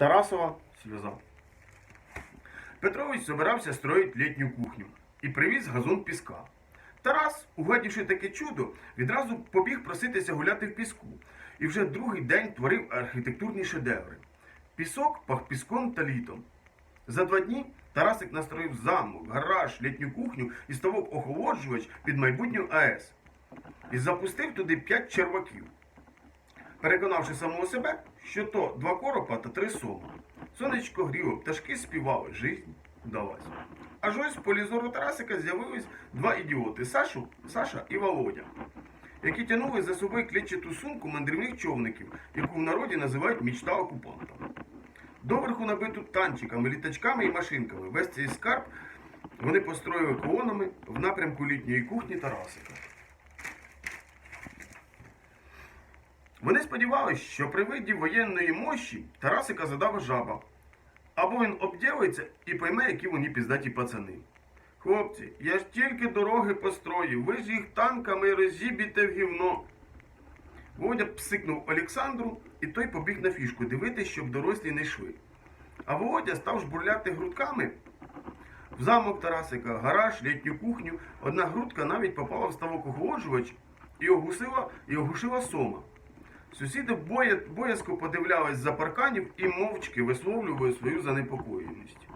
Тарасова сльоза. Петрович собирався строїть літню кухню і привіз газон піска. Тарас, угадівши таке чудо, відразу побіг проситися гуляти в піску і вже другий день творив архітектурні шедеври. Пісок пах піском та літом. За два дні Тарасик настроїв замок, гараж, літню кухню і ставок охолоджувач під майбутню АЕС. І запустив туди п'ять черваків переконавши самого себе, що то два коропа та три сома. Сонечко гріло, пташки співали, жизнь вдалась. Аж ось в полі зору Тарасика з'явились два ідіоти Сашу, Саша і Володя, які тягнули за собою клітчату сумку мандрівних човників, яку в народі називають мічта окупанта. Доверху набиту танчиками, літачками і машинками. Весь цей скарб вони построїли колонами в напрямку літньої кухні Тарасика. Вони сподівалися, що при виді воєнної мощі Тарасика задава жаба. Або він обділиться і пойме, які вони піздаті пацани. Хлопці, я ж тільки дороги построїв, ви ж їх танками розіб'єте в гівно. Володя псикнув Олександру, і той побіг на фішку дивитись, щоб дорослі не йшли. А Володя став жбурляти грудками в замок Тарасика, гараж, літню кухню. Одна грудка навіть попала в ставок охолоджувач і огусила, і огушила сома. Сусіди боязко подивлялись за парканів і мовчки висловлювали свою занепокоєність.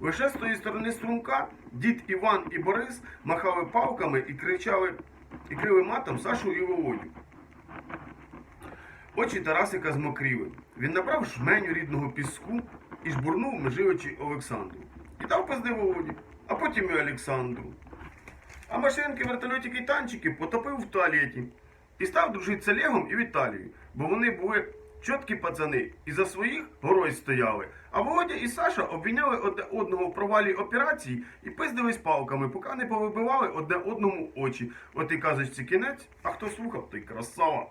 Лише з тої сторони струмка дід Іван і Борис махали палками і кричали і крили матом Сашу і Володю. Очі Тарасика змокріли. Він набрав жменю рідного піску і жбурнув межи очі Олександру. І дав пизди Володі, а потім і Олександру. А машинки, вертольотики і танчики потопив в туалеті. І став дружити з Олегом і Віталією, бо вони були чіткі пацани і за своїх горой стояли. А Володя і Саша обвіняли одне одного в провалі операції і пиздились палками, поки не повибивали одне одному очі. От і казочці кінець, а хто слухав, той красава.